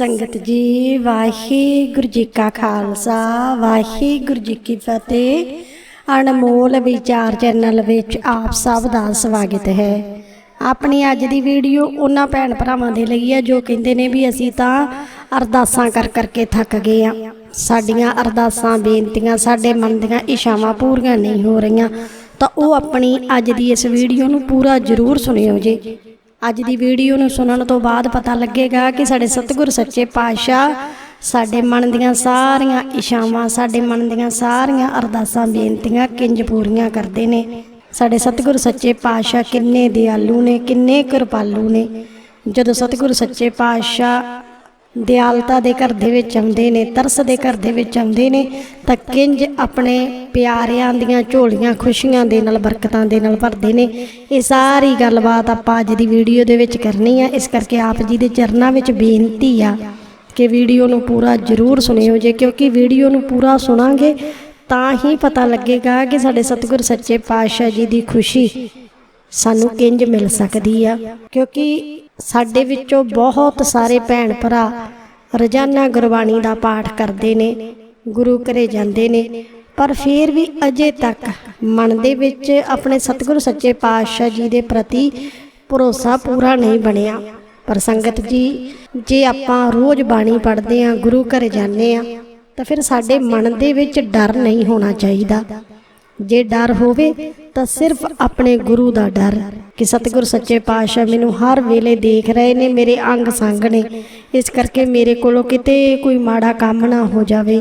ਸੰਗਤ ਜੀ, ਵਾਹਿਗੁਰੂ ਜੀ ਕਾ ਖਾਲਸਾ, ਵਾਹਿਗੁਰੂ ਜੀ ਕੀ ਫਤਿਹ। ਅਨਮੋਲ ਵਿਚਾਰ ਚੈਨਲ ਵਿੱਚ ਆਪ ਸਭ ਦਾ ਸਵਾਗਤ ਹੈ। ਆਪਣੀ ਅੱਜ ਦੀ ਵੀਡੀਓ ਉਹਨਾਂ ਭੈਣ ਭਰਾਵਾਂ ਦੇ ਲਈ ਹੈ, ਜੋ ਕਹਿੰਦੇ ਨੇ ਵੀ ਅਸੀਂ ਤਾਂ ਅਰਦਾਸਾਂ ਕਰ ਕਰਕੇ ਥੱਕ ਗਏ ਆ ਸਾਡੀਆਂ ਅਰਦਾਸਾਂ, ਬੇਨਤੀਆਂ, ਸਾਡੇ ਮਨ ਦੀਆਂ ਇਸ਼ਾਵਾਂ ਪੂਰੀਆਂ ਨਹੀਂ ਹੋ ਰਹੀਆਂ। ਤਾਂ ਉਹ ਆਪਣੀ ਅੱਜ ਦੀ ਇਸ ਵੀਡੀਓ ਨੂੰ ਪੂਰਾ ਜ਼ਰੂਰ ਸੁਣਿਓ ਜੀ। ਅੱਜ ਦੀ ਵੀਡੀਓ ਨੂੰ ਸੁਣਨ ਤੋਂ ਬਾਅਦ ਪਤਾ ਲੱਗੇਗਾ ਕਿ ਸਾਡੇ ਸਤਿਗੁਰ ਸੱਚੇ ਪਾਤਸ਼ਾਹ ਸਾਡੇ ਮਨ ਦੀਆਂ ਸਾਰੀਆਂ ਇਸ਼ਾਵਾਂ ਸਾਡੇ ਮਨ ਦੀਆਂ ਸਾਰੀਆਂ ਅਰਦਾਸਾਂ, ਬੇਨਤੀਆਂ ਕਿੰਜ ਪੂਰੀਆਂ ਕਰਦੇ ਨੇ। ਸਾਡੇ ਸਤਿਗੁਰ ਸੱਚੇ ਪਾਤਸ਼ਾਹ ਕਿੰਨੇ ਦਿਆਲੂ ਨੇ, ਕਿੰਨੇ ਕਿਰਪਾਲੂ ਨੇ। ਜਦੋਂ ਸਤਿਗੁਰ ਸੱਚੇ ਪਾਤਸ਼ਾਹ ਦਿਆਲਤਾ ਦੇ ਘਰ ਦੇ ਵਿੱਚ ਆਉਂਦੇ ਨੇ, ਤਰਸ ਦੇ ਘਰ ਦੇ ਵਿੱਚ ਆਉਂਦੇ ਨੇ, ਤਾਂ ਕਿੰਜ ਆਪਣੇ ਪਿਆਰਿਆਂ ਦੀਆਂ ਝੋਲੀਆਂ ਖੁਸ਼ੀਆਂ ਦੇ ਨਾਲ, ਬਰਕਤਾਂ ਦੇ ਨਾਲ ਭਰਦੇ ਨੇ। ਇਹ ਸਾਰੀ ਗੱਲਬਾਤ ਆਪਾਂ ਅੱਜ ਦੀ ਵੀਡੀਓ ਦੇ ਵਿੱਚ ਕਰਨੀ ਆ। ਇਸ ਕਰਕੇ ਆਪ ਜੀ ਦੇ ਚਰਨਾਂ ਵਿੱਚ ਬੇਨਤੀ ਆ ਕਿ ਵੀਡੀਓ ਨੂੰ ਪੂਰਾ ਜ਼ਰੂਰ ਸੁਣਿਓ। ਜੇ ਕਿਉਂਕਿ ਵੀਡੀਓ ਨੂੰ ਪੂਰਾ ਸੁਣਾਂਗੇ, ਤਾਂ ਹੀ ਪਤਾ ਲੱਗੇਗਾ ਕਿ ਸਾਡੇ ਸਤਿਗੁਰ ਸੱਚੇ ਪਾਤਸ਼ਾਹ ਜੀ ਦੀ ਖੁਸ਼ੀ ਸਾਨੂੰ ਕਿੰਜ ਮਿਲ ਸਕਦੀ ਆ? ਕਿਉਂਕਿ ਸਾਡੇ ਵਿੱਚੋਂ ਬਹੁਤ ਸਾਰੇ ਭੈਣ ਭਰਾ ਰੋਜ਼ਾਨਾ ਗੁਰਬਾਣੀ ਦਾ ਪਾਠ ਕਰਦੇ ਨੇ, ਗੁਰੂ ਘਰੇ ਜਾਂਦੇ ਨੇ, ਪਰ ਫਿਰ ਵੀ ਅਜੇ ਤੱਕ ਮਨ ਦੇ ਵਿੱਚ ਆਪਣੇ ਸਤਿਗੁਰੂ ਸੱਚੇ ਪਾਤਸ਼ਾਹ ਜੀ ਦੇ ਪ੍ਰਤੀ ਭਰੋਸਾ ਪੂਰਾ ਨਹੀਂ ਬਣਿਆ। ਪਰ ਸੰਗਤ ਜੀ, ਜੇ ਆਪਾਂ ਰੋਜ਼ ਬਾਣੀ ਪੜ੍ਹਦੇ ਆਂ ਗੁਰੂ ਘਰ ਜਾਂਦੇ ਆਂ ਤਾਂ ਫਿਰ ਸਾਡੇ ਮਨ ਦੇ ਵਿੱਚ ਡਰ ਨਹੀਂ ਹੋਣਾ ਚਾਹੀਦਾ। ਜੇ ਡਰ ਹੋਵੇ ਤਾਂ ਸਿਰਫ ਆਪਣੇ ਗੁਰੂ ਦਾ ਡਰ ਕਿ ਸਤਿਗੁਰ ਸੱਚੇ ਪਾਤਸ਼ਾਹ ਮੈਨੂੰ ਹਰ ਵੇਲੇ ਦੇਖ ਰਹੇ ਨੇ ਮੇਰੇ ਅੰਗ ਸੰਗ ਨੇ ਇਸ ਕਰਕੇ ਮੇਰੇ ਕੋਲੋਂ ਕਿਤੇ ਕੋਈ ਮਾੜਾ ਕੰਮ ਨਾ ਹੋ ਜਾਵੇ।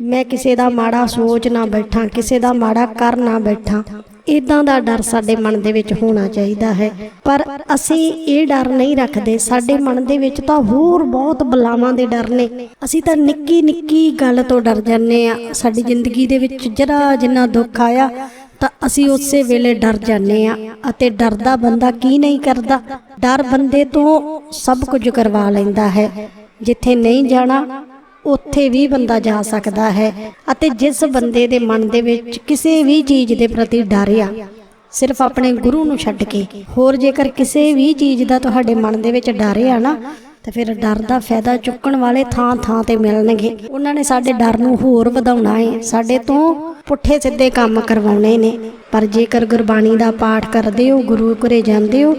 ਮੈਂ ਕਿਸੇ ਦਾ ਮਾੜਾ ਸੋਚ ਨਾ ਬੈਠਾਂ, ਕਿਸੇ ਦਾ ਮਾੜਾ ਕਰ ਨਾ ਬੈਠਾਂ। ਇਦਾਂ ਦਾ ਡਰ ਸਾਡੇ ਮਨ ਦੇ ਵਿੱਚ ਹੋਣਾ ਚਾਹੀਦਾ ਹੈ। ਪਰ ਅਸੀਂ ਇਹ ਡਰ ਨਹੀਂ ਰੱਖਦੇ। ਸਾਡੇ ਮਨ ਦੇ ਵਿੱਚ ਤਾਂ ਹੋਰ ਬਹੁਤ ਬਲਾਵਾਂ ਦੇ ਡਰ ਨੇ। ਅਸੀਂ ਤਾਂ ਨਿੱਕੀ ਨਿੱਕੀ ਗੱਲ ਤੋਂ ਡਰ ਜਾਂਦੇ ਆ ਸਾਡੀ ਜ਼ਿੰਦਗੀ ਦੇ ਵਿੱਚ ਜਰਾ ਜਿੰਨਾ ਦੁੱਖ ਆਇਆ ਤਾਂ ਅਸੀਂ ਉਸੇ ਵੇਲੇ ਡਰ ਜਾਂਦੇ ਆ ਅਤੇ ਡਰਦਾ ਬੰਦਾ ਕੀ ਨਹੀਂ ਕਰਦਾ? ਡਰ ਬੰਦੇ ਤੋਂ ਸਭ ਕੁਝ ਕਰਵਾ ਲੈਂਦਾ ਹੈ। ਜਿੱਥੇ ਨਹੀਂ ਜਾਣਾ, ਉੱਥੇ ਵੀ ਬੰਦਾ ਜਾ ਸਕਦਾ ਹੈ ਅਤੇ ਜਿਸ ਬੰਦੇ ਦੇ ਮਨ ਦੇ ਵਿੱਚ ਕਿਸੇ ਵੀ ਚੀਜ਼ ਦੇ ਪ੍ਰਤੀ ਡਰ ਆ, ਸਿਰਫ ਆਪਣੇ ਗੁਰੂ ਨੂੰ ਛੱਡ ਕੇ। ਹੋਰ ਜੇਕਰ ਕਿਸੇ ਵੀ ਚੀਜ਼ ਦਾ ਤੁਹਾਡੇ ਮਨ ਦੇ ਵਿੱਚ ਡਰ ਆ ਨਾ ਤਾਂ ਫਿਰ ਡਰ ਦਾ ਫਾਇਦਾ ਚੁੱਕਣ ਵਾਲੇ ਥਾਂ ਥਾਂ ਤੇ ਮਿਲਣਗੇ। ਉਹਨਾਂ ਨੇ ਸਾਡੇ ਡਰ ਨੂੰ ਹੋਰ ਵਧਾਉਣਾ ਹੈ। ਸਾਡੇ ਤੋਂ ਪੁੱਠੇ ਸਿੱਧੇ ਕੰਮ ਕਰਵਾਉਣੇ ਨੇ। ਪਰ ਜੇਕਰ ਗੁਰਬਾਣੀ ਦਾ ਪਾਠ ਕਰਦੇ ਹੋ, ਗੁਰੂ ਘਰੇ ਜਾਂਦੇ ਹੋ,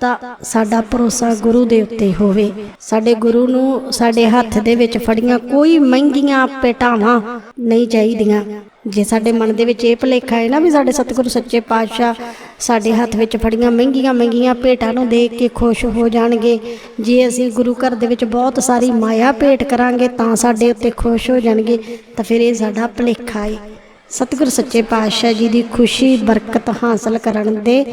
ਤਾਂ ਸਾਡਾ ਭਰੋਸਾ ਗੁਰੂ ਦੇ ਉੱਤੇ ਹੋਵੇ। ਸਾਡੇ ਗੁਰੂ ਨੂੰ ਸਾਡੇ ਹੱਥ ਦੇ ਵਿੱਚ ਫੜੀਆਂ ਕੋਈ ਮਹਿੰਗੀਆਂ ਪੇਟਾਵਾਂ ਨਹੀਂ ਚਾਹੀਦੀਆਂ। ਜੇ ਸਾਡੇ ਮਨ ਦੇ ਵਿੱਚ ਇਹ ਭੁਲੇਖਾ ਹੈ ਨਾ ਵੀ ਸਾਡੇ ਸਤਿਗੁਰੂ ਸੱਚੇ ਪਾਤਸ਼ਾਹ ਸਾਡੇ ਹੱਥ ਵਿੱਚ ਫੜੀਆਂ ਮਹਿੰਗੀਆਂ ਮਹਿੰਗੀਆਂ ਭੇਟਾਂ ਨੂੰ ਦੇਖ ਕੇ ਖੁਸ਼ ਹੋ ਜਾਣਗੇ, ਜੇ ਅਸੀਂ ਗੁਰੂ ਘਰ ਦੇ ਵਿੱਚ ਬਹੁਤ ਸਾਰੀ ਮਾਇਆ ਭੇਟ ਕਰਾਂਗੇ ਤਾਂ ਸਾਡੇ ਉੱਤੇ ਖੁਸ਼ ਹੋ ਜਾਣਗੇ, ਤਾਂ ਫਿਰ ਇਹ ਸਾਡਾ ਭੁਲੇਖਾ ਹੈ। ਸਤਿਗੁਰੂ ਸੱਚੇ ਪਾਤਸ਼ਾਹ ਜੀ ਦੀ ਖੁਸ਼ੀ, ਬਰਕਤ ਹਾਸਲ ਕਰਨ ਦੇ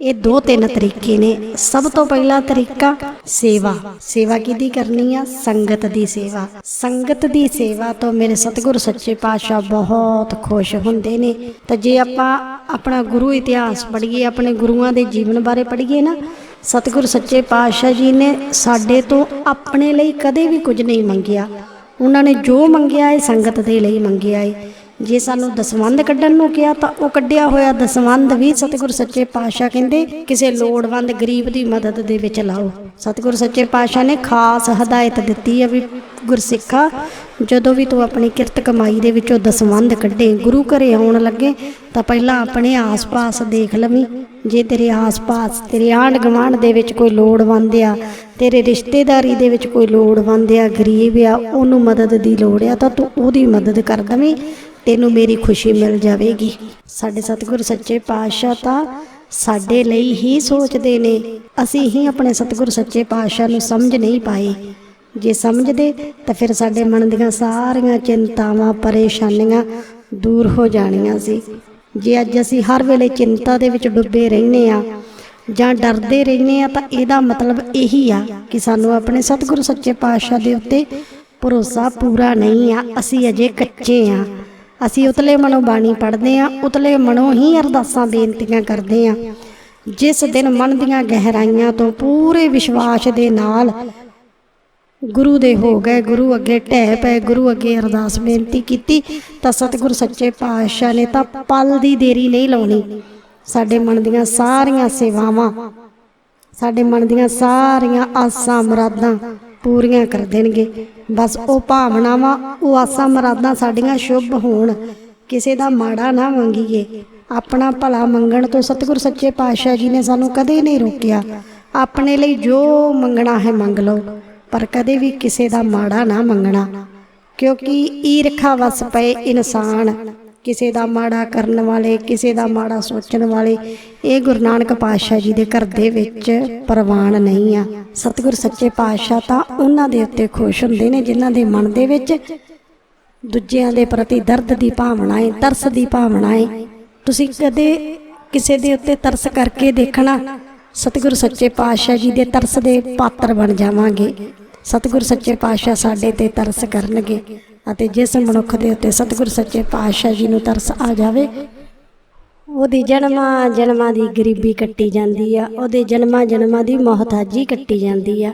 ਇਹ ਦੋ ਤਿੰਨ ਤਰੀਕੇ ਨੇ। ਸਭ ਤੋਂ ਪਹਿਲਾ ਤਰੀਕਾ ਸੇਵਾ। ਸੇਵਾ ਕਿਹਦੀ ਕਰਨੀ ਆ? ਸੰਗਤ ਦੀ ਸੇਵਾ। ਸੰਗਤ ਦੀ ਸੇਵਾ ਤੋਂ ਮੇਰੇ ਸਤਿਗੁਰ ਸੱਚੇ ਪਾਤਸ਼ਾਹ ਬਹੁਤ ਖੁਸ਼ ਹੁੰਦੇ ਨੇ। ਤਾਂ ਜੇ ਆਪਾਂ ਆਪਣਾ ਗੁਰੂ ਇਤਿਹਾਸ ਪੜ੍ਹੀਏ, ਆਪਣੇ ਗੁਰੂਆਂ ਦੇ ਜੀਵਨ ਬਾਰੇ ਪੜ੍ਹੀਏ ਨਾ, ਸਤਿਗੁਰ ਸੱਚੇ ਪਾਤਸ਼ਾਹ ਜੀ ਨੇ ਸਾਡੇ ਤੋਂ ਆਪਣੇ ਲਈ ਕਦੇ ਵੀ ਕੁਝ ਨਹੀਂ ਮੰਗਿਆ। ਉਹਨਾਂ ਨੇ ਜੋ ਮੰਗਿਆ ਹੈ ਸੰਗਤ ਦੇ ਲਈ ਮੰਗਿਆ ਹੈ ਜੇ ਸਾਨੂੰ ਦਸਵੰਧ ਕੱਢਣ ਨੂੰ ਕਿਹਾ ਤਾਂ ਉਹ ਕੱਢਿਆ ਹੋਇਆ ਦਸਵੰਧ ਵੀ ਸਤਿਗੁਰ ਸੱਚੇ ਪਾਤਸ਼ਾਹ ਕਹਿੰਦੇ, ਕਿਸੇ ਲੋੜਵੰਦ ਗਰੀਬ ਦੀ ਮਦਦ ਦੇ ਵਿੱਚ ਲਾਓ। ਸਤਿਗੁਰ ਸੱਚੇ ਪਾਤਸ਼ਾਹ ਨੇ ਖਾਸ ਹਦਾਇਤ ਦਿੱਤੀ ਹੈ ਵੀ ਗੁਰਸਿੱਖਾ, ਜਦੋਂ ਵੀ ਤੂੰ ਆਪਣੀ ਕਿਰਤ ਕਮਾਈ ਦੇ ਵਿੱਚੋਂ ਦਸਵੰਧ ਕੱਢੇ, ਗੁਰੂ ਘਰੇ ਆਉਣ ਲੱਗੇ, ਤਾਂ ਪਹਿਲਾਂ ਆਪਣੇ ਆਸ-ਪਾਸ ਦੇਖ ਲਵੀਂ। ਜੇ ਤੇਰੇ ਆਸ-ਪਾਸ, ਤੇਰੇ ਆਂਢ ਗੁਆਂਢ ਦੇ ਵਿੱਚ ਕੋਈ ਲੋੜਵੰਦ ਆ, ਤੇਰੇ ਰਿਸ਼ਤੇਦਾਰੀ ਦੇ ਵਿੱਚ ਕੋਈ ਲੋੜਵੰਦ ਆ, ਗਰੀਬ ਆ, ਉਹਨੂੰ ਮਦਦ ਦੀ ਲੋੜ ਆ, ਤਾਂ ਤੂੰ ਉਹਦੀ ਮਦਦ ਕਰ ਦਵੇਂ। ਤੈਨੂੰ ਮੇਰੀ ਖੁਸ਼ੀ ਮਿਲ ਜਾਵੇਗੀ। ਸਾਡੇ ਸਤਿਗੁਰ ਸੱਚੇ ਪਾਤਸ਼ਾਹ ਤਾਂ ਸਾਡੇ ਲਈ ਹੀ ਸੋਚਦੇ ਨੇ। ਅਸੀਂ ਹੀ ਆਪਣੇ ਸਤਿਗੁਰ ਸੱਚੇ ਪਾਤਸ਼ਾਹ ਨੂੰ ਸਮਝ ਨਹੀਂ ਪਾਏ। ਜੇ ਸਮਝਦੇ ਤਾਂ ਫਿਰ ਸਾਡੇ ਮਨ ਦੀਆਂ ਸਾਰੀਆਂ ਚਿੰਤਾਵਾਂ, ਪਰੇਸ਼ਾਨੀਆਂ ਦੂਰ ਹੋ ਜਾਣੀਆਂ ਸੀ। ਜੇ ਅੱਜ ਅਸੀਂ ਹਰ ਵੇਲੇ ਚਿੰਤਾ ਦੇ ਵਿੱਚ ਡੁੱਬੇ ਰਹਿੰਦੇ ਆ ਜਾਂ ਡਰਦੇ ਰਹਿੰਦੇ ਆ ਤਾਂ ਇਹਦਾ ਮਤਲਬ ਇਹੀ ਆ ਕਿ ਸਾਨੂੰ ਆਪਣੇ ਸਤਿਗੁਰੂ ਸੱਚੇ ਪਾਤਸ਼ਾਹ ਦੇ ਉੱਤੇ ਭਰੋਸਾ ਪੂਰਾ ਨਹੀਂ ਆ। ਅਸੀਂ ਅਜੇ ਕੱਚੇ ਆ ਅਸੀਂ ਉਤਲੇ ਮਨੋਂ ਬਾਣੀ ਪੜ੍ਹਦੇ ਆ ਉਤਲੇ ਮਨੋਂ ਹੀ ਅਰਦਾਸਾਂ ਬੇਨਤੀਆਂ ਕਰਦੇ ਆ ਜਿਸ ਦਿਨ ਮਨ ਦੀਆਂ ਗਹਿਰਾਈਆਂ ਤੋਂ ਪੂਰੇ ਵਿਸ਼ਵਾਸ ਦੇ ਨਾਲ ਗੁਰੂ ਦੇ ਹੋ ਗਏ, ਗੁਰੂ ਅੱਗੇ ਢਹਿ ਪਏ, ਗੁਰੂ ਅੱਗੇ ਅਰਦਾਸ ਬੇਨਤੀ ਕੀਤੀ, ਤਾਂ ਸਤਿਗੁਰ ਸੱਚੇ ਪਾਤਸ਼ਾਹ ਨੇ ਤਾਂ ਪਲ ਦੀ ਦੇਰੀ ਨਹੀਂ ਲਾਉਣੀ। ਸਾਡੇ ਮਨ ਦੀਆਂ ਸਾਰੀਆਂ ਸੇਵਾਵਾਂ, ਸਾਡੇ ਮਨ ਦੀਆਂ ਸਾਰੀਆਂ ਆਸਾਂ ਮੁਰਾਦਾਂ ਪੂਰੀਆਂ ਕਰ ਦੇਣਗੇ। ਬਸ ਉਹ ਭਾਵਨਾਵਾਂ, ਉਹ ਆਸਾਂ ਮਰਾਦਾਂ ਸਾਡੀਆਂ ਸ਼ੁਭ ਹੋਣ। ਕਿਸੇ ਦਾ ਮਾੜਾ ਨਾ ਮੰਗੀਏ। ਆਪਣਾ ਭਲਾ ਮੰਗਣ ਤੋਂ ਸਤਿਗੁਰ ਸੱਚੇ ਪਾਤਸ਼ਾਹ ਜੀ ਨੇ ਸਾਨੂੰ ਕਦੇ ਨਹੀਂ ਰੋਕਿਆ। ਆਪਣੇ ਲਈ ਜੋ ਮੰਗਣਾ ਹੈ ਮੰਗ ਲਓ, ਪਰ ਕਦੇ ਵੀ ਕਿਸੇ ਦਾ ਮਾੜਾ ਨਾ ਮੰਗਣਾ। ਕਿਉਂਕਿ ਈਰਖਾ ਵਸ ਪਏ ਇਨਸਾਨ। ਕਿਸੇ ਦਾ ਮਾੜਾ ਕਰਨ ਵਾਲੇ, ਕਿਸੇ ਦਾ ਮਾੜਾ ਸੋਚਣ ਵਾਲੇ, ਇਹ ਗੁਰੂ ਨਾਨਕ ਪਾਤਸ਼ਾਹ ਜੀ ਦੇ ਘਰ ਦੇ ਵਿੱਚ ਪ੍ਰਵਾਨ ਨਹੀਂ ਆ। ਸਤਿਗੁਰ ਸੱਚੇ ਪਾਤਸ਼ਾਹ ਤਾਂ ਉਹਨਾਂ ਦੇ ਉੱਤੇ ਖੁਸ਼ ਹੁੰਦੇ ਨੇ, ਜਿਨ੍ਹਾਂ ਦੇ ਮਨ ਦੇ ਵਿੱਚ ਦੂਜਿਆਂ ਦੇ ਪ੍ਰਤੀ ਦਰਦ ਦੀ ਭਾਵਨਾ ਹੈ ਤਰਸ ਦੀ ਭਾਵਨਾ ਹੈ ਤੁਸੀਂ ਕਦੇ ਕਿਸੇ ਦੇ ਉੱਤੇ ਤਰਸ ਕਰਕੇ ਦੇਖਣਾ, ਸਤਿਗੁਰ ਸੱਚੇ ਪਾਤਸ਼ਾਹ ਜੀ ਦੇ ਤਰਸ ਦੇ ਪਾਤਰ ਬਣ ਜਾਵਾਂਗੇ। ਸਤਿਗੁਰ ਸੱਚੇ ਪਾਤਸ਼ਾਹ ਸਾਡੇ ਤੇ ਤਰਸ ਕਰਨਗੇ। ਅਤੇ ਜਿਸ ਮਨੁੱਖ ਦੇ ਉੱਤੇ ਸਤਿਗੁਰ ਸੱਚੇ ਪਾਤਸ਼ਾਹ ਜੀ ਨੂੰ ਤਰਸ ਆ ਜਾਵੇ, ਉਹਦੀ ਜਨਮਾਂ ਜਨਮਾਂ ਦੀ ਗਰੀਬੀ ਕੱਟੀ ਜਾਂਦੀ ਆ, ਉਹਦੇ ਜਨਮਾਂ ਜਨਮਾਂ ਦੀ ਮੁਹਤਾਜੀ ਕੱਟੀ ਜਾਂਦੀ ਆ।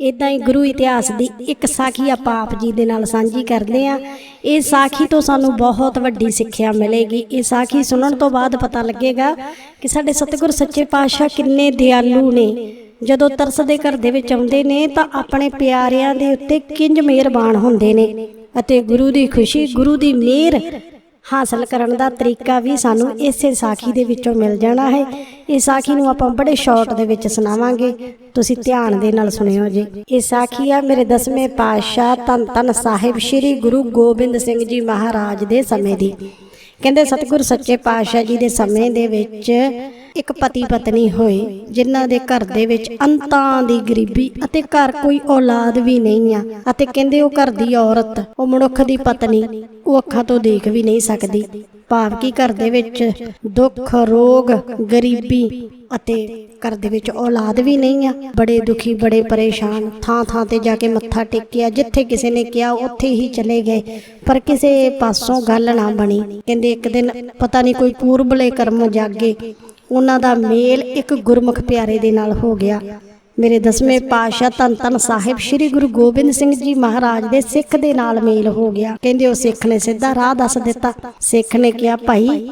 ਇਦਾਂ ਹੀ ਗੁਰੂ ਇਤਿਹਾਸ ਦੀ ਇੱਕ ਸਾਖੀ ਆਪਾਂ ਆਪ ਜੀ ਦੇ ਨਾਲ ਸਾਂਝੀ ਕਰਦੇ ਆ। ਇਹ ਸਾਖੀ ਤੋਂ ਸਾਨੂੰ ਬਹੁਤ ਵੱਡੀ ਸਿੱਖਿਆ ਮਿਲੇਗੀ। ਇਹ ਸਾਖੀ ਸੁਣਨ ਤੋਂ ਬਾਅਦ ਪਤਾ ਲੱਗੇਗਾ ਕਿ ਸਾਡੇ ਸਤਿਗੁਰ ਸੱਚੇ ਪਾਤਸ਼ਾਹ ਕਿੰਨੇ ਦਿਆਲੂ ਨੇ। ਜਦੋਂ ਤਰਸ ਦੇ ਘਰ ਦੇ ਵਿੱਚ ਆਉਂਦੇ ਨੇ ਤਾਂ ਆਪਣੇ ਪਿਆਰਿਆਂ ਦੇ ਉੱਤੇ ਕਿੰਜ ਮਿਹਰਬਾਨ ਹੁੰਦੇ ਨੇ। ਅਤੇ ਗੁਰੂ ਦੀ ਖੁਸ਼ੀ, ਗੁਰੂ ਦੀ ਮਿਹਰ ਹਾਸਲ ਕਰਨ ਦਾ ਤਰੀਕਾ ਵੀ ਸਾਨੂੰ ਇਸੇ ਸਾਖੀ ਦੇ ਵਿੱਚੋਂ ਮਿਲ ਜਾਣਾ ਹੈ। ਇਹ ਸਾਖੀ ਨੂੰ ਆਪਾਂ ਬੜੇ ਸ਼ਾਰਟ ਦੇ ਵਿੱਚ ਸੁਣਾਵਾਂਗੇ। ਤੁਸੀਂ ਧਿਆਨ ਦੇ ਨਾਲ ਸੁਣਿਓ ਜੀ। ਇਹ ਸਾਖੀ ਆ ਮੇਰੇ ਦਸਵੇਂ ਪਾਤਸ਼ਾਹ ਧੰਨ ਧੰਨ ਸਾਹਿਬ ਸ੍ਰੀ ਗੁਰੂ ਗੋਬਿੰਦ ਸਿੰਘ ਜੀ ਮਹਾਰਾਜ ਦੇ ਸਮੇਂ ਦੀ। ਕਹਿੰਦੇ, ਸਤਿਗੁਰ ਸੱਚੇ ਪਾਤਸ਼ਾਹ ਜੀ ਦੇ ਸਮੇਂ ਦੇ ਵਿੱਚ ਇੱਕ ਪਤੀ ਪਤਨੀ ਹੋਏ, ਜਿਨ੍ਹਾਂ ਦੇ ਘਰ ਦੇ ਵਿੱਚ ਅੰਤਾਂ ਦੀ ਗਰੀਬੀ ਅਤੇ ਘਰ ਕੋਈ ਔਲਾਦ ਵੀ ਨਹੀਂ ਆ ਅਤੇ ਕਹਿੰਦੇ ਉਹ ਘਰ ਦੀ ਔਰਤ, ਉਹ ਮਨੁੱਖ ਦੀ ਪਤਨੀ, ਉਹ ਅੱਖਾਂ ਤੋਂ ਦੇਖ ਵੀ ਨਹੀਂ ਸਕਦੀ। ਭਾਵ ਕਿ ਘਰ ਦੇ ਵਿੱਚ ਦੁੱਖ, ਰੋਗ, ਗਰੀਬੀ ਅਤੇ ਘਰ ਦੇ ਵਿੱਚ ਔਲਾਦ ਵੀ ਨਹੀਂ ਆ। ਬੜੇ ਦੁਖੀ, ਬੜੇ ਪਰੇਸ਼ਾਨ ਥਾਂ ਥਾਂ ਤੇ ਜਾ ਕੇ ਮੱਥਾ ਟੇਕਿਆ, ਜਿੱਥੇ ਕਿਸੇ ਨੇ ਕਿਹਾ ਉੱਥੇ ਹੀ ਚਲੇ ਗਏ, ਪਰ ਕਿਸੇ ਪਾਸੋਂ ਗੱਲ ਨਾ ਬਣੀ। ਕਹਿੰਦੇ ਇੱਕ ਦਿਨ ਪਤਾ ਨਹੀਂ ਕੋਈ ਪੂਰਬਲੇ ਕਰਮ ਜਾਗੇ ਉਹਨਾਂ ਦਾ ਮੇਲ ਇੱਕ ਗੁਰਮੁਖ ਪਿਆਰੇ ਦੇ ਨਾਲ ਹੋ ਗਿਆ। ਮੇਰੇ ਦਸਵੇਂ ਪਾਤਸ਼ਾਹ ਧੰਨ ਧੰਨ ਸਾਹਿਬ ਸ੍ਰੀ ਗੁਰੂ ਗੋਬਿੰਦ ਸਿੰਘ ਜੀ ਮਹਾਰਾਜ ਦੇ ਸਿੱਖ ਦੇ ਨਾਲ ਮੇਲ ਹੋ ਗਿਆ। ਕਹਿੰਦੇ ਉਹ ਸਿੱਖ ਨੇ ਸਿੱਧਾ ਰਾਹ ਦੱਸ ਦਿੱਤਾ। ਸਿੱਖ ਨੇ ਕਿਹਾ, ਭਾਈ,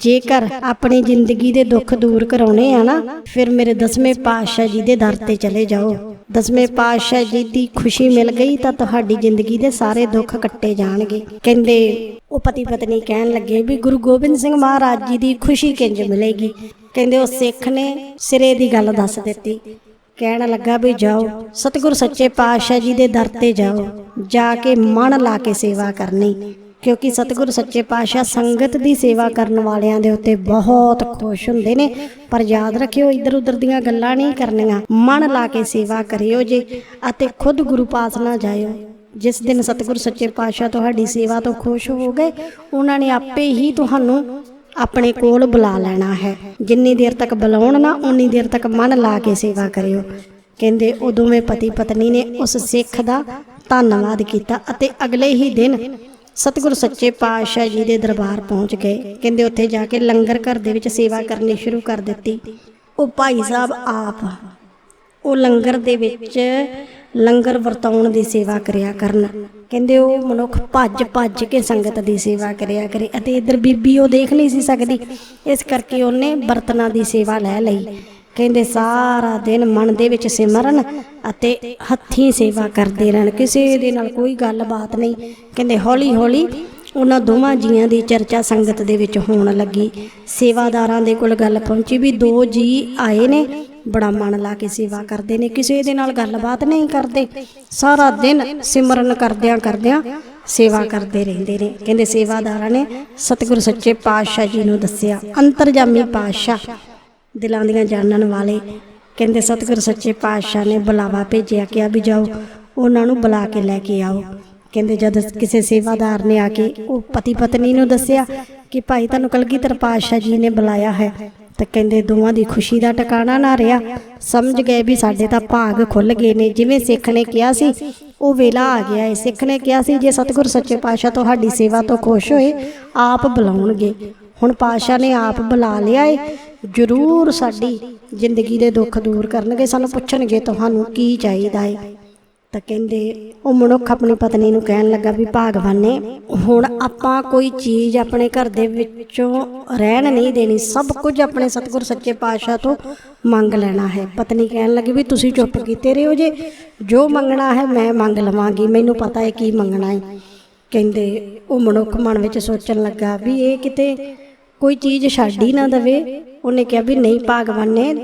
ਜੇਕਰ ਆਪਣੀ ਜ਼ਿੰਦਗੀ ਦੇ ਦੁੱਖ ਦੂਰ ਕਰਾਉਣੇ ਆ ਨਾ, ਫਿਰ ਮੇਰੇ ਦਸਵੇਂ ਪਾਤਸ਼ਾਹ ਜੀ ਦੇ ਦਰ ਤੇ ਚਲੇ ਜਾਓ। ਦਸਵੇਂ ਪਾਤਸ਼ਾਹ ਜੀ ਦੀ ਖੁਸ਼ੀ ਮਿਲ ਗਈ ਤਾਂ ਤੁਹਾਡੀ ਜ਼ਿੰਦਗੀ ਦੇ ਸਾਰੇ ਦੁੱਖ ਕੱਟੇ ਜਾਣਗੇ। ਕਹਿੰਦੇ ਉਹ ਪਤੀ ਪਤਨੀ ਕਹਿਣ ਲੱਗੇ ਵੀ ਗੁਰੂ ਗੋਬਿੰਦ ਸਿੰਘ ਮਹਾਰਾਜ ਜੀ ਦੀ ਖੁਸ਼ੀ ਕਿੰਜ ਮਿਲੇਗੀ? ਕਹਿੰਦੇ ਉਹ ਸਿੱਖ ਨੇ ਸਿਰੇ ਦੀ ਗੱਲ ਦੱਸ ਦਿੱਤੀ। ਕਹਿਣ ਲੱਗਾ ਵੀ ਜਾਓ, ਸਤਿਗੁਰ ਸੱਚੇ ਪਾਤਸ਼ਾਹ ਜੀ ਦੇ ਦਰ ਤੇ ਜਾਓ, ਜਾ ਕੇ ਮਨ ਲਾ ਕੇ ਸੇਵਾ ਕਰਨੀ। ਕਿਉਂਕਿ ਸਤਿਗੁਰ ਸੱਚੇ ਪਾਤਸ਼ਾਹ ਸੰਗਤ ਦੀ ਸੇਵਾ ਕਰਨ ਵਾਲਿਆਂ ਦੇ ਉੱਤੇ ਬਹੁਤ ਖੁਸ਼ ਹੁੰਦੇ ਨੇ। ਪਰ ਯਾਦ ਰੱਖਿਓ ਇੱਧਰ ਉੱਧਰ ਦੀਆਂ ਗੱਲਾਂ ਨਹੀਂ ਕਰਨੀਆਂ। ਮਨ ਲਾ ਕੇ ਸੇਵਾ ਕਰਿਓ ਜੇ ਅਤੇ ਖੁਦ ਗੁਰੂ ਪਾਸ ਨਾ ਜਾਇਓ। ਜਿਸ ਦਿਨ ਸਤਿਗੁਰ ਸੱਚੇ ਪਾਤਸ਼ਾਹ ਤੁਹਾਡੀ ਸੇਵਾ ਤੋਂ ਖੁਸ਼ ਹੋ ਗਏ, ਉਹਨਾਂ ਨੇ ਆਪੇ ਹੀ ਤੁਹਾਨੂੰ ਆਪਣੇ ਕੋਲ ਬੁਲਾ ਲੈਣਾ ਹੈ। ਜਿੰਨੀ ਦੇਰ ਤੱਕ ਬੁਲਾਉਣ ਨਾ, ਉਨੀ ਦੇਰ ਤੱਕ ਮਨ ਲਾ ਕੇ ਸੇਵਾ ਕਰਿਓ। ਕਹਿੰਦੇ ਉਹ ਦੋਵੇਂ ਪਤੀ ਪਤਨੀ ਨੇ ਉਸ ਸਿੱਖ ਦਾ ਧੰਨਵਾਦ ਕੀਤਾ ਅਤੇ ਅਗਲੇ ਹੀ ਦਿਨ ਸਤਿਗੁਰ ਸੱਚੇ ਪਾਤਸ਼ਾਹ ਜੀ ਦੇ ਦਰਬਾਰ ਪਹੁੰਚ ਗਏ। ਕਹਿੰਦੇ ਉੱਥੇ ਜਾ ਕੇ ਲੰਗਰ ਘਰ ਦੇ ਵਿੱਚ ਸੇਵਾ ਕਰਨੀ ਸ਼ੁਰੂ ਕਰ ਦਿੱਤੀ। ਉਹ ਭਾਈ ਸਾਹਿਬ ਆਪ, ਉਹ ਲੰਗਰ ਦੇ ਵਿੱਚ ਲੰਗਰ ਵਰਤਾਉਣ ਦੀ ਸੇਵਾ ਕਰਿਆ ਕਰਨ। ਕਹਿੰਦੇ ਉਹ ਮਨੁੱਖ ਭੱਜ ਭੱਜ ਕੇ ਸੰਗਤ ਦੀ ਸੇਵਾ ਕਰਿਆ ਕਰੇ ਅਤੇ ਇਧਰ ਬੀਬੀ ਉਹ ਦੇਖ ਨਹੀਂ ਸੀ ਸਕਦੀ। ਇਸ ਕਰਕੇ ਉਹਨੇ ਬਰਤਨਾਂ ਦੀ ਸੇਵਾ ਲੈ ਲਈ। ਕਹਿੰਦੇ ਸਾਰਾ ਦਿਨ ਮਨ ਦੇ ਵਿੱਚ ਸਿਮਰਨ ਅਤੇ ਹੱਥੀਂ ਸੇਵਾ ਕਰਦੇ ਰਹਿਣ। ਕਿਸੇ ਦੇ ਨਾਲ ਕੋਈ ਗੱਲਬਾਤ ਨਹੀਂ। ਕਹਿੰਦੇ ਹੌਲੀ ਹੌਲੀ ਉਹਨਾਂ ਦੋਵਾਂ ਜੀਆਂ ਦੀ ਚਰਚਾ ਸੰਗਤ ਦੇ ਵਿੱਚ ਹੋਣ ਲੱਗੀ। ਸੇਵਾਦਾਰਾਂ ਦੇ ਕੋਲ ਗੱਲ ਪਹੁੰਚੀ ਵੀ ਦੋ ਜੀ ਆਏ ਨੇ। ਬੜਾ ਮਨ ਲਾ ਕੇ ਸੇਵਾ ਕਰਦੇ ਨੇ, ਕਿਸੇ ਦੇ ਨਾਲ ਗੱਲਬਾਤ ਨਹੀਂ ਕਰਦੇ। ਸਾਰਾ ਦਿਨ ਸਿਮਰਨ ਕਰਦਿਆਂ ਕਰਦਿਆਂ ਸੇਵਾ ਕਰਦੇ ਰਹਿੰਦੇ ਨੇ। ਕਹਿੰਦੇ ਸੇਵਾਦਾਰਾਂ ਨੇ ਸਤਿਗੁਰੂ ਸੱਚੇ ਪਾਤਸ਼ਾਹ ਜੀ ਨੂੰ ਦੱਸਿਆ, ਅੰਤਰਜਾਮੀ ਪਾਤਸ਼ਾਹ ਦਿਲਾਂ ਦੀਆਂ ਜਾਣਨ ਵਾਲੇ। ਕਹਿੰਦੇ ਸਤਿਗੁਰੂ ਸੱਚੇ ਪਾਤਸ਼ਾਹ ਨੇ ਬੁਲਾਵਾ ਭੇਜਿਆ ਕਿ ਵੀ ਜਾਓ, ਉਹਨਾਂ ਨੂੰ ਬੁਲਾ ਕੇ ਲੈ ਕੇ ਆਓ। ਕਹਿੰਦੇ ਜਦ ਕਿਸੇ ਸੇਵਾਦਾਰ ਨੇ ਆ ਕੇ ਉਹ ਪਤੀ ਪਤਨੀ ਨੂੰ ਦੱਸਿਆ ਕਿ ਭਾਈ ਤੁਹਾਨੂੰ ਕਲਗੀਧਰ ਪਾਤਸ਼ਾਹ ਜੀ ਨੇ ਬੁਲਾਇਆ ਹੈ, ਤਾਂ ਕਹਿੰਦੇ ਦੋਵਾਂ ਦੀ ਖੁਸ਼ੀ ਦਾ ਟਿਕਾਣਾ ਨਾ ਰਿਹਾ। ਸਮਝ ਗਏ ਵੀ ਸਾਡੇ ਤਾਂ ਭਾਗ ਖੁੱਲ ਗਏ ਨੇ। ਜਿਵੇਂ ਸਿੱਖ ਨੇ ਕਿਹਾ ਸੀ, ਉਹ ਵੇਲਾ ਆ ਗਿਆ ਹੈ। ਸਿੱਖ ਨੇ ਕਿਹਾ ਸੀ, ਜੇ ਸਤਿਗੁਰ ਸੱਚੇ ਪਾਤਸ਼ਾਹ ਤੁਹਾਡੀ ਸੇਵਾ ਤੋਂ ਖੁਸ਼ ਹੋਏ, ਆਪ ਬੁਲਾਉਣਗੇ। ਹੁਣ ਪਾਤਸ਼ਾਹ ਨੇ ਆਪ ਬੁਲਾ ਲਿਆ ਏ। ਜ਼ਰੂਰ ਸਾਡੀ ਜ਼ਿੰਦਗੀ ਦੇ ਦੁੱਖ ਦੂਰ ਕਰਨਗੇ। ਸਾਨੂੰ ਪੁੱਛਣਗੇ ਤੁਹਾਨੂੰ ਕੀ ਚਾਹੀਦਾ ਏ। ਤਾਂ ਕਹਿੰਦੇ, ਉਹ ਮਨੁੱਖ ਆਪਣੀ ਪਤਨੀ ਨੂੰ ਕਹਿਣ ਲੱਗਾ ਵੀ ਭਾਗਵਾਨ ਨੇ ਹੁਣ ਆਪਾਂ ਕੋਈ ਚੀਜ਼ ਆਪਣੇ ਘਰ ਦੇ ਵਿੱਚੋਂ ਰਹਿਣ ਨਹੀਂ ਦੇਣੀ, ਸਭ ਕੁਝ ਆਪਣੇ ਸਤਿਗੁਰ ਸੱਚੇ ਪਾਤਸ਼ਾਹ ਤੋਂ ਮੰਗ ਲੈਣਾ ਹੈ। ਪਤਨੀ ਕਹਿਣ ਲੱਗੀ ਵੀ ਤੁਸੀਂ ਚੁੱਪ ਕੀਤੇ ਰਹੋ ਜੇ, ਜੋ ਮੰਗਣਾ ਹੈ ਮੈਂ ਮੰਗ ਲਵਾਂਗੀ, ਮੈਨੂੰ ਪਤਾ ਹੈ ਕੀ ਮੰਗਣਾ ਹੈ। ਕਹਿੰਦੇ, ਉਹ ਮਨੁੱਖ ਮਨ ਵਿੱਚ ਸੋਚਣ ਲੱਗਾ ਵੀ ਇਹ ਕਿਤੇ ਕੋਈ ਚੀਜ਼ ਛੱਡ ਹੀ ਨਾ ਦਵੇ। ਉਹਨੇ ਕਿਹਾ ਵੀ ਨਹੀਂ ਭਾਗਵਾਨ ਨੇ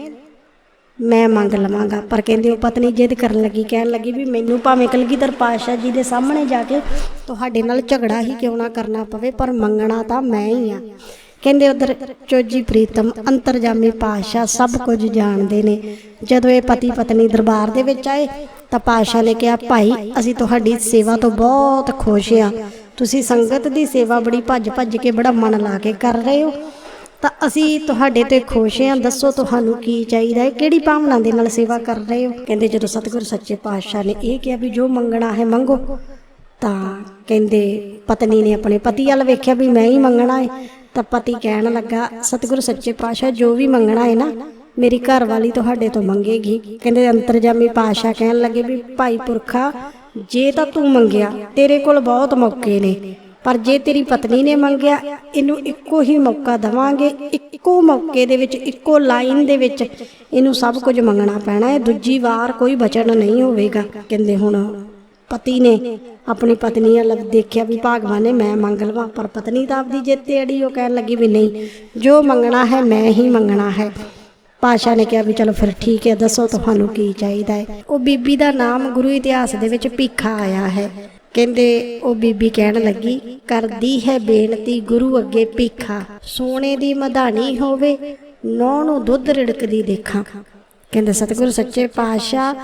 ਮੈਂ ਮੰਗ ਲਵਾਂਗਾ। ਪਰ ਕਹਿੰਦੇ ਉਹ ਪਤਨੀ ਜਿੱਦ ਕਰਨ ਲੱਗੀ, ਕਹਿਣ ਲੱਗੀ ਵੀ ਮੈਨੂੰ ਭਾਵੇਂ ਕਲਗੀਧਰ ਪਾਤਸ਼ਾਹ ਜੀ ਦੇ ਸਾਹਮਣੇ ਜਾ ਕੇ ਤੁਹਾਡੇ ਨਾਲ ਝਗੜਾ ਹੀ ਕਿਉਂ ਨਾ ਕਰਨਾ ਪਵੇ, ਪਰ ਮੰਗਣਾ ਤਾਂ ਮੈਂ ਹੀ ਆ। ਕਹਿੰਦੇ ਉਧਰ, ਚੋਜੀ ਪ੍ਰੀਤਮ, ਅੰਤਰਜਾਮੀ ਪਾਤਸ਼ਾਹ ਸਭ ਕੁਝ ਜਾਣਦੇ ਨੇ। ਜਦੋਂ ਇਹ ਪਤੀ ਪਤਨੀ ਦਰਬਾਰ ਦੇ ਵਿੱਚ ਆਏ, ਤਾਂ ਪਾਤਸ਼ਾਹ ਨੇ ਕਿਹਾ, ਭਾਈ, ਅਸੀਂ ਤੁਹਾਡੀ ਸੇਵਾ ਤੋਂ ਬਹੁਤ ਖੁਸ਼ ਆ। ਤੁਸੀਂ ਸੰਗਤ ਦੀ ਸੇਵਾ ਬੜੀ ਭੱਜ ਭੱਜ ਕੇ ਬੜਾ ਮਨ ਲਾ ਕੇ ਕਰ ਰਹੇ ਹੋ। ਤਾਂ ਅਸੀਂ ਤੁਹਾਡੇ ਤੇ ਖੁਸ਼ ਹਾਂ। ਦੱਸੋ ਤੁਹਾਨੂੰ ਕੀ ਚਾਹੀਦਾ ਹੈ? ਕਿਹੜੀ ਭਾਵਨਾ ਦੇ ਨਾਲ ਸੇਵਾ ਕਰ ਰਹੇ ਹੋ? ਕਹਿੰਦੇ ਜਦੋਂ ਸਤਿਗੁਰ ਸੱਚੇ ਪਾਤਸ਼ਾਹ ਨੇ ਇਹ ਕਿਹਾ ਵੀ ਜੋ ਮੰਗਣਾ ਹੈ ਮੰਗੋ। ਤਾਂ ਕਹਿੰਦੇ ਪਤਨੀ ਨੇ ਆਪਣੇ ਪਤੀ ਵੱਲ ਵੇਖਿਆ ਵੀ ਮੈਂ ਹੀ ਮੰਗਣਾ ਹੈ। ਤਾਂ ਪਤੀ ਕਹਿਣ ਲੱਗਾ ਸਤਿਗੁਰ ਸੱਚੇ ਪਾਤਸ਼ਾਹ ਜੋ ਵੀ ਮੰਗਣਾ ਹੈ ਨਾ ਮੇਰੀ ਘਰ ਵਾਲੀ ਤੁਹਾਡੇ ਤੋਂ ਮੰਗੇਗੀ। ਕਹਿੰਦੇ ਅੰਤਰਜਾਮੀ ਪਾਤਸ਼ਾਹ ਕਹਿਣ ਲੱਗੇ ਵੀ ਭਾਈ ਪੁਰਖਾ ਜੇ ਤਾਂ ਤੂੰ ਮੰਗਿਆ ਤੇਰੇ ਕੋਲ ਬਹੁਤ ਮੌਕੇ ਨੇ। ਪਰ ਜੇ ਤੇਰੀ ਪਤਨੀ ਨੇ ਮੰਗਿਆ, ਇਹਨੂੰ ਇੱਕੋ ਹੀ ਮੌਕਾ ਦਵਾਂਗੇ, ਇੱਕੋ ਮੌਕੇ ਦੇ ਵਿੱਚ, ਇੱਕੋ ਲਾਈਨ ਦੇ ਵਿੱਚ ਇਹਨੂੰ ਸਭ ਕੁਝ ਮੰਗਣਾ ਪੈਣਾ ਹੈ। ਦੂਜੀ ਵਾਰ ਕੋਈ ਬਚਨ ਨਹੀਂ ਹੋਵੇਗਾ, ਕਹਿੰਦੇ ਹੁਣ ਪਤੀ ਨੇ ਆਪਣੀ ਪਤਨੀ ਵੱਲ ਦੇਖਿਆ ਵੀ ਭਗਵਾਨ ਨੇ ਮੈਂ ਮੰਗ ਲਵਾਂ, ਪਰ ਪਤਨੀ ਤਾਂ ਆਪਦੀ ਜਿੱਤ ਤੇ ਅੜੀ, ਉਹ ਕਹਿਣ ਲੱਗੀ ਵੀ ਨਹੀਂ, ਜੋ ਮੰਗਣਾ ਹੈ ਮੈਂ ਹੀ ਮੰਗਣਾ ਹੈ। ਪਾਸ਼ਾ ਨੇ ਕਿਹਾ ਵੀ ਚਲੋ ਫਿਰ ਠੀਕ ਹੈ, ਦੱਸੋ ਤੁਹਾਨੂੰ ਕੀ ਚਾਹੀਦਾ ਹੈ। ਉਹ ਬੀਬੀ ਦਾ ਨਾਮ ਗੁਰੂ ਇਤਿਹਾਸ ਦੇ ਵਿੱਚ ਭੀਖਾ ਆਇਆ ਹੈ। ਕਹਿੰਦੇ, ਉਹ ਬੀਬੀ ਕਹਿਣ ਲੱਗੀ, ਕਰਦੀ ਹੈ ਬੇਨਤੀ ਗੁਰੂ ਅੱਗੇ ਭੀਖਾ। ਸੋਨੇ ਦੀ ਮਧਾਣੀ ਹੋਵੇ, ਨੌ ਨੂੰ ਦੁੱਧ ਰਿੜਕਦੀ ਦੇਖਾਂ। ਕਹਿੰਦੇ, ਸਤਿਗੁਰੂ ਸੱਚੇ ਪਾਤਸ਼ਾਹ,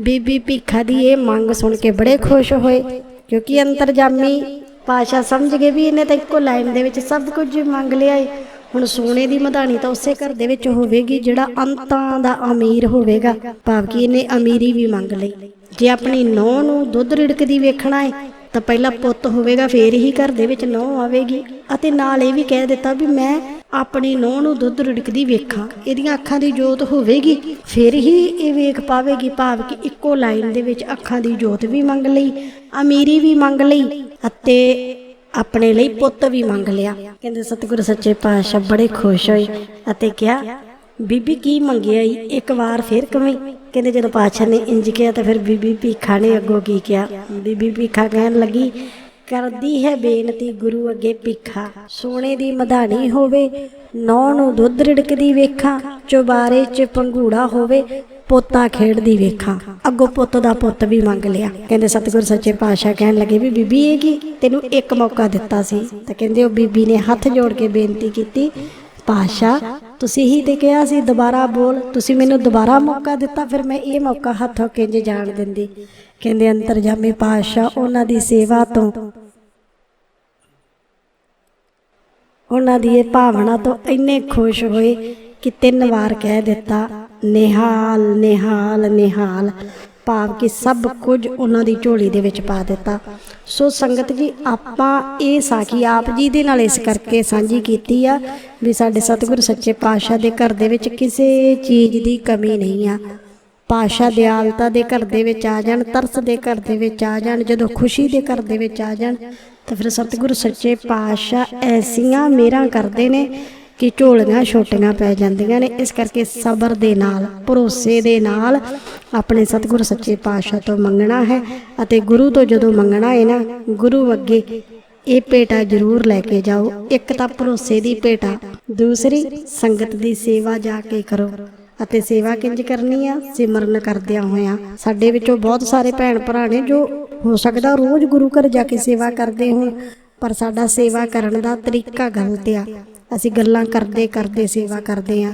ਬੀਬੀ ਭੀਖਾ ਦੀ ਇਹ ਮੰਗ ਸੁਣ ਕੇ ਬੜੇ ਖੁਸ਼ ਹੋਏ, ਕਿਉਂਕਿ ਅੰਤਰਜਾਮੀ ਪਾਤਸ਼ਾਹ ਸਮਝ ਗਏ ਵੀ ਇਹਨੇ ਤਾਂ ਇੱਕੋ ਲਾਈਨ ਦੇ ਵਿੱਚ ਸਭ ਕੁਝ ਮੰਗ ਲਿਆ ਏ। ਹੁਣ ਸੋਨੇ ਦੀ ਮਧਾਣੀ ਤਾਂ ਉਸੇ ਘਰ ਦੇ ਵਿੱਚ ਹੋਵੇਗੀ ਜਿਹੜਾ ਅੰਤਾਂ ਦਾ ਅਮੀਰ ਹੋਵੇਗਾ। ਭਾਵ ਕਿ ਇਹਨੇ ਅਮੀਰੀ ਵੀ ਮੰਗ ਲਈ। ਜੇ ਆਪਣੀ ਨੌ ਨੂੰ ਦੁੱਧ ਰਿੜਕਦੀ ਵੇਖਣਾ ਹੈ ਤਾਂ ਪਹਿਲਾਂ ਪੁੱਤ ਹੋਵੇਗਾ ਫੇਰ ਹੀ ਘਰ ਦੇ ਵਿੱਚ ਨੌ ਆਵੇਗੀ। ਅਤੇ ਨਾਲ ਇਹ ਵੀ ਕਹਿ ਦਿੱਤਾ ਵੀ ਮੈਂ ਆਪਣੀ ਨੌ ਨੂੰ ਦੁੱਧ ਰਿੜਕਦੀ ਵੇਖਾਂ, ਇਹਦੀਆਂ ਅੱਖਾਂ ਦੀ ਜੋਤ ਹੋਵੇਗੀ, ਫਿਰ ਹੀ ਇਹ ਵੇਖ ਪਾਵੇਗੀ ਭਾਵ ਕਿ ਇੱਕੋ ਲਾਈਨ ਦੇ ਵਿੱਚ ਅੱਖਾਂ ਦੀ ਜੋਤ ਵੀ ਮੰਗ ਲਈ, ਅਮੀਰੀ ਵੀ ਮੰਗ ਲਈ, ਅਤੇ ਆਪਣੇ ਲਈ ਪੁੱਤ ਵੀ ਮੰਗ ਲਿਆ। ਕਹਿੰਦੇ ਸਤਿਗੁਰੂ ਸੱਚੇ ਪਾਤਸ਼ਾਹ ਬੜੇ ਖੁਸ਼ ਹੋਏ ਅਤੇ ਕਿਹਾ, ਬੀਬੀ ਕੀ ਮੰਗਿਆ ਈ? ਇੱਕ ਵਾਰ ਫਿਰ ਕਵੇਂ। ਕਹਿੰਦੇ ਜਦੋਂ ਪਾਤਸ਼ਾਹ ਨੇ ਇੰਜ ਕਿਹਾ ਤਾਂ ਫਿਰ ਬੀਬੀ ਭੀਖਾ ਨੇ ਅੱਗੋਂ ਕੀ ਕਿਹਾ? ਬੀਬੀ ਭੀਖਾ ਕਹਿਣ ਲੱਗੀ, ਕਰਦੀ ਹੈ ਬੇਨਤੀ ਗੁਰੂ ਅੱਗੇ ਭੀਖਾ। ਸੋਨੇ ਦੀ ਮਧਾਣੀ ਹੋਵੇ, ਨੌ ਨੂੰ ਦੁੱਧ ਰਿੜਕਦੀ ਵੇਖਾਂ, ਚੁਬਾਰੇ 'ਚ ਪੰਘੂੜਾ ਹੋਵੇ, ਪੋਤਾ ਖੇਡਦੀ ਵੇਖਾਂ। ਅੱਗੋਂ ਪੁੱਤ ਦਾ ਪੁੱਤ ਵੀ ਮੰਗ ਲਿਆ। ਕਹਿੰਦੇ, ਸਤਿਗੁਰ ਸੱਚੇ ਪਾਤਸ਼ਾਹ ਕਹਿਣ ਲੱਗੇ ਵੀ ਬੀਬੀ ਇਹ ਕੀ? ਤੈਨੂੰ ਇੱਕ ਮੌਕਾ ਦਿੱਤਾ ਸੀ। ਤਾਂ ਕਹਿੰਦੇ, ਉਹ ਬੀਬੀ ਨੇ ਹੱਥ ਜੋੜ ਕੇ ਬੇਨਤੀ ਕੀਤੀ, ਪਾਤਸ਼ਾਹ ਤੁਸੀਂ ਹੀ ਤੇ ਕਿਹਾ ਸੀ, ਦੁਬਾਰਾ ਬੋਲ। ਤੁਸੀਂ ਮੈਨੂੰ ਦੁਬਾਰਾ ਮੌਕਾ ਦਿੱਤਾ, ਫਿਰ ਮੈਂ ਇਹ ਮੌਕਾ ਹੱਥੋਂ ਕਿੰਜ ਜਾਣ ਦਿੰਦੀ। ਕਹਿੰਦੇ, ਅੰਤਰਜਾਮੀ ਪਾਤਸ਼ਾਹ ਉਹਨਾਂ ਦੀ ਸੇਵਾ ਤੋਂ, ਉਹਨਾਂ ਦੀ ਇਹ ਭਾਵਨਾ ਤੋਂ ਇੰਨੇ ਖੁਸ਼ ਹੋਏ ਕਿ ਤਿੰਨ ਵਾਰ ਕਹਿ ਦਿੱਤਾ, ਨਿਹਾਲ ਨਿਹਾਲ ਨਿਹਾਲ। ਭਾਵ ਕਿ ਸਭ ਕੁਝ ਉਹਨਾਂ ਦੀ ਝੋਲੀ ਦੇ ਵਿੱਚ ਪਾ ਦਿੱਤਾ। ਸੋ ਸੰਗਤ ਜੀ, ਆਪਾਂ ਇਹ ਸਾਖੀ ਆਪ ਜੀ ਦੇ ਨਾਲ ਇਸ ਕਰਕੇ ਸਾਂਝੀ ਕੀਤੀ ਆ ਵੀ ਸਾਡੇ ਸਤਿਗੁਰ ਸੱਚੇ ਪਾਤਸ਼ਾਹ ਦੇ ਘਰ ਦੇ ਵਿੱਚ ਕਿਸੇ ਚੀਜ਼ ਦੀ ਕਮੀ ਨਹੀਂ ਆ। ਪਾਸ਼ਾ ਦਿਆਲਤਾ ਦੇ ਘਰ ਦੇ ਵਿੱਚ ਆ ਜਾਣ, ਤਰਸ ਦੇ ਘਰ ਦੇ ਵਿੱਚ ਆ ਜਾਣ, ਜਦੋਂ ਖੁਸ਼ੀ ਦੇ ਘਰ ਦੇ ਵਿੱਚ ਆ ਜਾਣ, ਤਾਂ ਫਿਰ ਸਤਿਗੁਰੂ ਸੱਚੇ ਪਾਤਸ਼ਾਹ ਐਸੀਆਂ ਮੇਰਾ ਕਰਦੇ ਨੇ ਕਿ ਝੋਲੀਆਂ ਛੋਟੀਆਂ ਪੈ ਜਾਂਦੀਆਂ ਨੇ। ਇਸ ਕਰਕੇ ਸਬਰ ਦੇ ਨਾਲ, ਭਰੋਸੇ ਦੇ ਨਾਲ ਆਪਣੇ ਸਤਿਗੁਰ ਸੱਚੇ ਪਾਤਸ਼ਾਹ ਤੋਂ ਮੰਗਣਾ ਹੈ ਅਤੇ ਗੁਰੂ ਤੋਂ ਜਦੋਂ ਮੰਗਣਾ ਹੈ ਨਾ, ਗੁਰੂ ਅੱਗੇ ਇਹ ਭੇਟਾ ਜ਼ਰੂਰ ਲੈ ਕੇ ਜਾਓ। ਇੱਕ ਤਾਂ ਭਰੋਸੇ ਦੀ ਭੇਟਾ, ਦੂਸਰੀ ਸੰਗਤ ਦੀ ਸੇਵਾ ਜਾ ਕੇ ਕਰੋ ਅਤੇ ਸੇਵਾ ਕਿੰਜ ਕਰਨੀ ਆ? ਸਿਮਰਨ ਕਰਦਿਆਂ ਹੋਇਆਂ। ਸਾਡੇ ਵਿੱਚੋਂ ਬਹੁਤ ਸਾਰੇ ਭੈਣ ਭਰਾ ਨੇ ਜੋ ਹੋ ਸਕਦਾ ਰੋਜ਼ ਗੁਰੂ ਘਰ ਜਾ ਕੇ ਸੇਵਾ ਕਰਦੇ ਹੋਣ, ਪਰ ਸਾਡਾ ਸੇਵਾ ਕਰਨ ਦਾ ਤਰੀਕਾ ਗਲਤ ਆ। ਅਸੀਂ ਗੱਲਾਂ ਕਰਦੇ ਕਰਦੇ, ਸੇਵਾ ਕਰਦੇ ਆ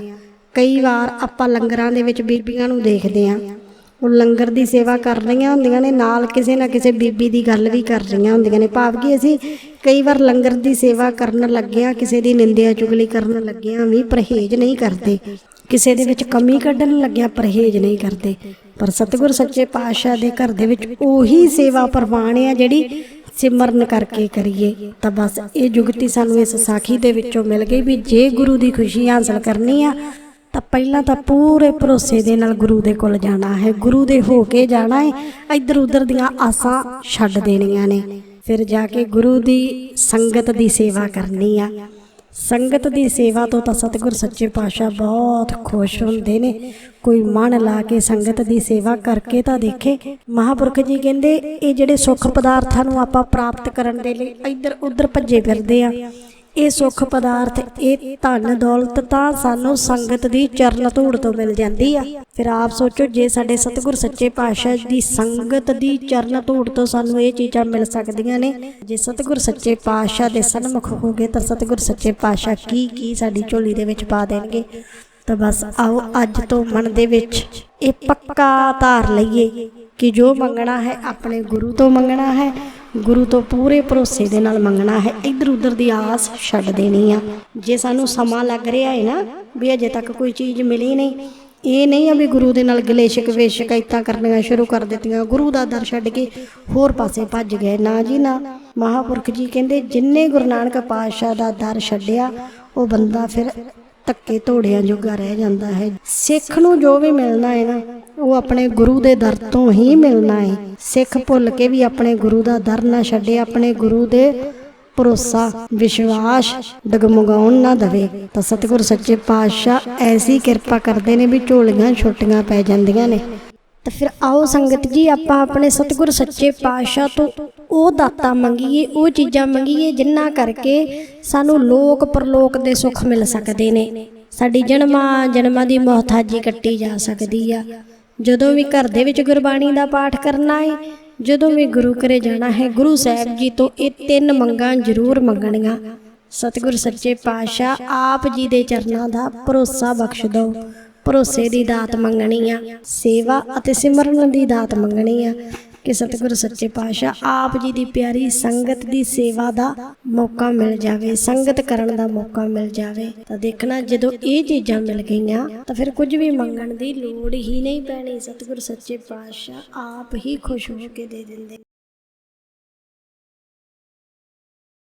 ਕਈ ਵਾਰ ਆਪਾਂ ਲੰਗਰਾਂ ਦੇ ਵਿੱਚ ਬੀਬੀਆਂ ਨੂੰ ਦੇਖਦੇ ਆ ਉਹ ਲੰਗਰ ਦੀ ਸੇਵਾ ਕਰ ਰਹੀਆਂ ਹੁੰਦੀਆਂ ਨੇ, ਨਾਲ ਕਿਸੇ ਨਾ ਕਿਸੇ ਬੀਬੀ ਦੀ ਗੱਲ ਵੀ ਕਰ ਰਹੀਆਂ ਹੁੰਦੀਆਂ ਨੇ। ਭਾਵ ਕਿ ਅਸੀਂ ਕਈ ਵਾਰ ਲੰਗਰ ਦੀ ਸੇਵਾ ਕਰਨ ਲੱਗਿਆ ਕਿਸੇ ਦੀ ਨਿੰਦਿਆ ਚੁਗਲੀ ਕਰਨ ਲੱਗਿਆਂ ਵੀ ਪਰਹੇਜ਼ ਨਹੀਂ ਕਰਦੇ। ਕਿਸੇ ਦੇ ਵਿੱਚ ਕਮੀ ਕੱਢਣ ਲੱਗਿਆ ਪਰਹੇਜ਼ ਨਹੀਂ ਕਰਦੇ। ਪਰ ਸਤਿਗੁਰ ਸੱਚੇ ਪਾਤਸ਼ਾਹ ਦੇ ਘਰ ਦੇ ਵਿੱਚ ਉਹੀ ਸੇਵਾ ਪ੍ਰਵਾਨ ਆ ਜਿਹੜੀ ਸਿਮਰਨ ਕਰਕੇ ਕਰੀਏ। ਤਾਂ ਬਸ ਇਹ ਜੁਗਤੀ ਸਾਨੂੰ ਇਸ ਸਾਖੀ ਦੇ ਵਿੱਚੋਂ ਮਿਲ ਗਈ ਵੀ ਜੇ ਗੁਰੂ ਦੀ ਖੁਸ਼ੀ ਹਾਸਲ ਕਰਨੀ ਆ, ਤਾਂ ਪਹਿਲਾਂ ਤਾਂ ਪੂਰੇ ਭਰੋਸੇ ਦੇ ਨਾਲ ਗੁਰੂ ਦੇ ਕੋਲ ਜਾਣਾ ਹੈ। ਗੁਰੂ ਦੇ ਹੋ ਕੇ ਜਾਣਾ ਹੈ। ਇੱਧਰ ਉੱਧਰ ਦੀਆਂ ਆਸਾਂ ਛੱਡ ਦੇਣੀਆਂ ਨੇ। ਫਿਰ ਜਾ ਕੇ ਗੁਰੂ ਦੀ ਸੰਗਤ ਦੀ ਸੇਵਾ ਕਰਨੀ ਆ। ਸੰਗਤ ਦੀ ਸੇਵਾ ਤੋਂ ਤਾਂ ਸਤਿਗੁਰ ਸੱਚੇ ਪਾਤਸ਼ਾਹ ਬਹੁਤ ਖੁਸ਼ ਹੁੰਦੇ ਨੇ। ਕੋਈ ਮਨ ਲਾ ਕੇ ਸੰਗਤ ਦੀ ਸੇਵਾ ਕਰਕੇ ਤਾਂ ਦੇਖੇ। ਮਹਾਪੁਰਖ ਜੀ ਕਹਿੰਦੇ, ਇਹ ਜਿਹੜੇ ਸੁੱਖ ਪਦਾਰਥਾਂ ਨੂੰ ਆਪਾਂ ਪ੍ਰਾਪਤ ਕਰਨ ਦੇ ਲਈ ਇੱਧਰ ਉੱਧਰ ਭੱਜੇ ਫਿਰਦੇ ਆ। ਇਹ ਸੁੱਖ ਪਦਾਰਥ, ਇਹ ਧਨ ਦੌਲਤ ਤਾਂ ਸਾਨੂੰ ਸੰਗਤ ਦੀ ਚਰਨ ਧੂੜ ਤੋਂ ਮਿਲ ਜਾਂਦੀ ਆ। ਫਿਰ ਆਪ ਸੋਚੋ, ਜੇ ਸਾਡੇ ਸਤਿਗੁਰ ਸੱਚੇ ਪਾਤਸ਼ਾਹ ਦੀ ਸੰਗਤ ਦੀ ਚਰਨ ਧੂੜ ਤੋਂ ਸਾਨੂੰ ਇਹ ਚੀਜ਼ਾਂ ਮਿਲ ਸਕਦੀਆਂ ਨੇ, ਜੇ ਸਤਿਗੁਰ ਸੱਚੇ ਪਾਤਸ਼ਾਹ ਦੇ ਸਨਮੁਖ ਹੋਗੇ ਤਾਂ ਸਤਿਗੁਰ ਸੱਚੇ ਪਾਤਸ਼ਾਹ ਕੀ ਕੀ ਸਾਡੀ ਝੋਲੀ ਦੇ ਵਿੱਚ ਪਾ ਦੇਣਗੇ? ਤਾਂ ਬਸ ਆਓ ਅੱਜ ਤੋਂ ਮਨ ਦੇ ਵਿੱਚ ਇਹ ਪੱਕਾ ਧਾਰ ਲਈਏ ਕਿ ਜੋ ਮੰਗਣਾ ਹੈ ਆਪਣੇ ਗੁਰੂ ਤੋਂ ਮੰਗਣਾ ਹੈ ਗੁਰੂ ਤੋਂ ਪੂਰੇ ਭਰੋਸੇ ਦੇ ਨਾਲ ਮੰਗਣਾ ਹੈ। ਇਧਰ ਉਧਰ ਦੀ ਆਸ ਛੱਡ ਦੇਣੀ ਆ। ਜੇ ਸਾਨੂੰ ਸਮਾਂ ਲੱਗ ਰਿਹਾ ਹੈ ਨਾ, ਵੀ ਅਜੇ ਤੱਕ ਕੋਈ ਚੀਜ਼ ਮਿਲੀ ਨਹੀਂ, ਇਹ ਨਹੀਂ ਆ ਵੀ ਗੁਰੂ ਦੇ ਨਾਲ ਗਲੇਸ਼ਕ ਸ਼ਿਕਵੇ ਸ਼ਿਕਾਇਤਾਂ ਕਰਨੀਆਂ ਸ਼ੁਰੂ ਕਰ ਦਿੱਤੀਆਂ। ਗੁਰੂ ਦਾ ਦਰ ਛੱਡ ਕੇ ਹੋਰ ਪਾਸੇ ਭੱਜ ਗਏ। ਨਾ ਜੀ, ਨਾ। ਮਹਾਪੁਰਖ ਜੀ ਕਹਿੰਦੇ, ਜਿੰਨੇ ਗੁਰੂ ਨਾਨਕ ਪਾਤਸ਼ਾਹ ਦਾ ਦਰ ਛੱਡਿਆ, ਉਹ ਬੰਦਾ ਫਿਰ ਧੱਕੇ ਧੋੜਿਆਂ ਜੋਗਾ ਰਹਿ ਜਾਂਦਾ ਹੈ। ਸਿੱਖ ਨੂੰ ਜੋ ਵੀ ਮਿਲਣਾ ਹੈ ਨਾ, ਉਹ ਆਪਣੇ ਗੁਰੂ ਦੇ ਦਰ ਤੋਂ ਹੀ ਮਿਲਣਾ ਹੈ। ਸਿੱਖ ਭੁੱਲ ਕੇ ਵੀ ਆਪਣੇ ਗੁਰੂ ਦਾ ਦਰ ਨਾ ਛੱਡੇ, ਆਪਣੇ ਗੁਰੂ ਦੇ ਭਰੋਸਾ, ਵਿਸ਼ਵਾਸ ਡਗਮਗਾਉਣ ਨਾ ਦਵੇ। ਤਾਂ ਸਤਿਗੁਰ ਸੱਚੇ ਪਾਤਸ਼ਾਹ ਐਸੀ ਕਿਰਪਾ ਕਰਦੇ ਨੇ ਵੀ ਝੋਲੀਆਂ ਛੋਟੀਆਂ ਪੈ ਜਾਂਦੀਆਂ ਨੇ। ਤਾਂ ਫਿਰ ਆਓ ਸੰਗਤ ਜੀ, ਆਪਾਂ ਆਪਣੇ ਸਤਿਗੁਰ ਸੱਚੇ ਪਾਤਸ਼ਾਹ ਤੋਂ ਉਹ ਦਾਤਾ ਮੰਗੀਏ, ਉਹ ਚੀਜ਼ਾਂ ਮੰਗੀਏ ਜਿੰਨਾ ਕਰਕੇ ਸਾਨੂੰ ਲੋਕ ਪਰਲੋਕ ਦੇ ਸੁੱਖ ਮਿਲ ਸਕਦੇ ਨੇ। ਸਾਡੀ ਜਨਮਾਂ ਜਨਮਾਂ ਦੀ ਮੁਹਤਾਜੀ ਕੱਟੀ ਜਾ ਸਕਦੀ ਆ। ਜਦੋਂ ਵੀ ਘਰ ਦੇ ਵਿੱਚ ਗੁਰਬਾਣੀ ਦਾ ਪਾਠ ਕਰਨਾ ਹੈ ਜਦੋਂ ਵੀ ਗੁਰੂ ਘਰੇ ਜਾਣਾ ਹੈ, ਗੁਰੂ ਸਾਹਿਬ ਜੀ ਤੋਂ ਇਹ ਤਿੰਨ ਮੰਗਾਂ ਜ਼ਰੂਰ ਮੰਗਣੀਆਂ। ਸਤਿਗੁਰ ਸੱਚੇ ਪਾਤਸ਼ਾਹ, ਆਪ ਜੀ ਦੇ ਚਰਨਾਂ ਦਾ ਭਰੋਸਾ ਬਖਸ਼ ਦਿਓ। ਭਰੋਸੇ ਦੀ ਦਾਤ ਮੰਗਣੀ ਆ, ਸੇਵਾ ਅਤੇ ਸਿਮਰਨ ਦੀ ਦਾਤ ਮੰਗਣੀ ਆ। ਕਿ ਸਤਿਗੁਰ ਸੱਚੇ ਪਾਤਸ਼ਾਹ ਆਪ ਜੀ ਦੀ ਪਿਆਰੀ ਸੰਗਤ ਦੀ ਸੇਵਾ ਦਾ ਮੌਕਾ ਮਿਲ ਜਾਵੇ, ਸੰਗਤ ਕਰਨ ਦਾ ਮੌਕਾ ਮਿਲ ਜਾਵੇ। ਤਾਂ ਦੇਖਣਾ, ਜਦੋਂ ਇਹ ਚੀਜ਼ਾਂ ਮਿਲ ਗਈਆਂ, ਤਾਂ ਫਿਰ ਕੁਝ ਵੀ ਮੰਗਣ ਦੀ ਲੋੜ ਹੀ ਨਹੀਂ ਪੈਣੀ। ਸਤਿਗੁਰ ਸੱਚੇ ਪਾਤਸ਼ਾਹ ਆਪ ਹੀ ਖੁਸ਼ ਹੋ ਕੇ ਦੇ ਦਿੰਦੇ।